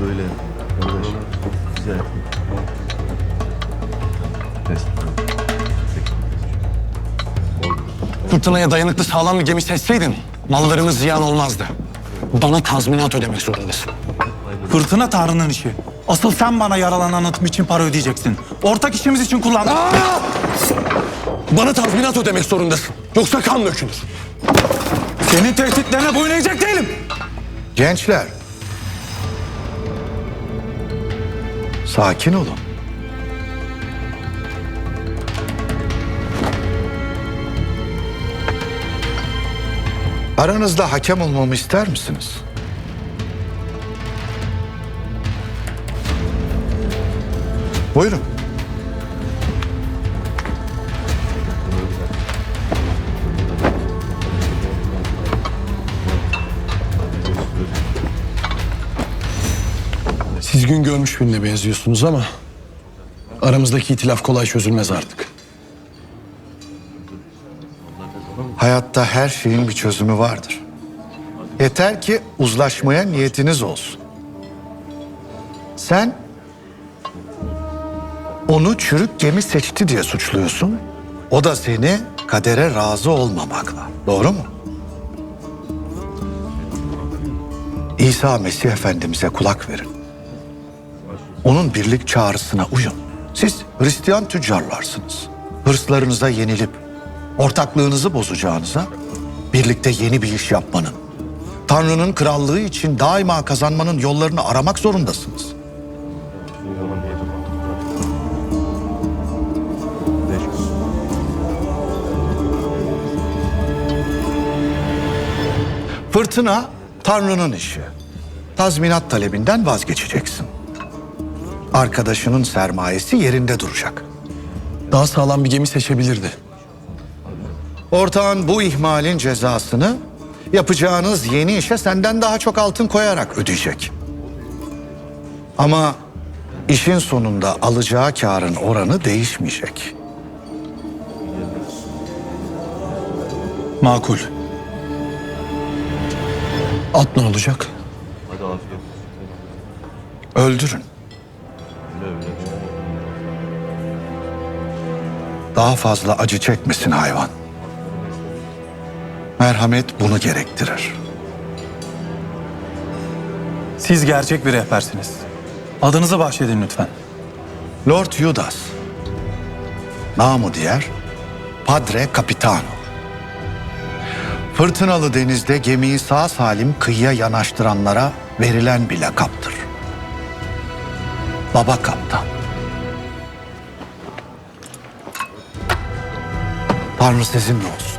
Böyle. Arkadaş. Güzel. Test. Fırtınaya dayanıklı sağlam bir gemi seçseydin mallarımız ziyan olmazdı. Bana tazminat ödemek zorundasın. Fırtına Tanrı'nın işi. Asıl sen bana yaralanan atım için para ödeyeceksin. Ortak işimiz için kullandık. Bana tazminat ödemek zorundasın. Yoksa kan dökülür. Senin tehditlerine boyun eğecek değilim. Gençler. Sakin olun. Aranızda hakem olmamı ister misiniz? Buyurun. Siz gün görmüş birine benziyorsunuz ama aramızdaki itilaf kolay çözülmez artık. Hayatta her şeyin bir çözümü vardır. Yeter ki uzlaşmaya niyetiniz olsun. Sen onu çürük gemi seçti diye suçluyorsun. O da seni kadere razı olmamakla. Doğru mu? İsa Mesih Efendimiz'e kulak verin. Onun birlik çağrısına uyun. Siz Hristiyan tüccarlarsınız. Hırslarınıza yenilip ortaklığınızı bozacağınıza birlikte yeni bir iş yapmanın, Tanrı'nın krallığı için daima kazanmanın yollarını aramak zorundasınız. Fırtına Tanrı'nın işi. Tazminat talebinden vazgeçeceksin. Arkadaşının sermayesi yerinde duracak. Daha sağlam bir gemi seçebilirdi. Ortağın bu ihmalin cezasını yapacağınız yeni işe senden daha çok altın koyarak ödeyecek. Ama işin sonunda alacağı karın oranı değişmeyecek. Makul. At ne olacak? Öldürün. Daha fazla acı çekmesin hayvan. Merhamet bunu gerektirir. Siz gerçek bir rehbersiniz. Adınızı bahşedin lütfen. Lord Judas. Namı diğer Padre Capitano. Fırtınalı denizde gemiyi sağ salim kıyıya yanaştıranlara verilen bir lakaptır. Baba kaptan. Tanrı sizinle olsun.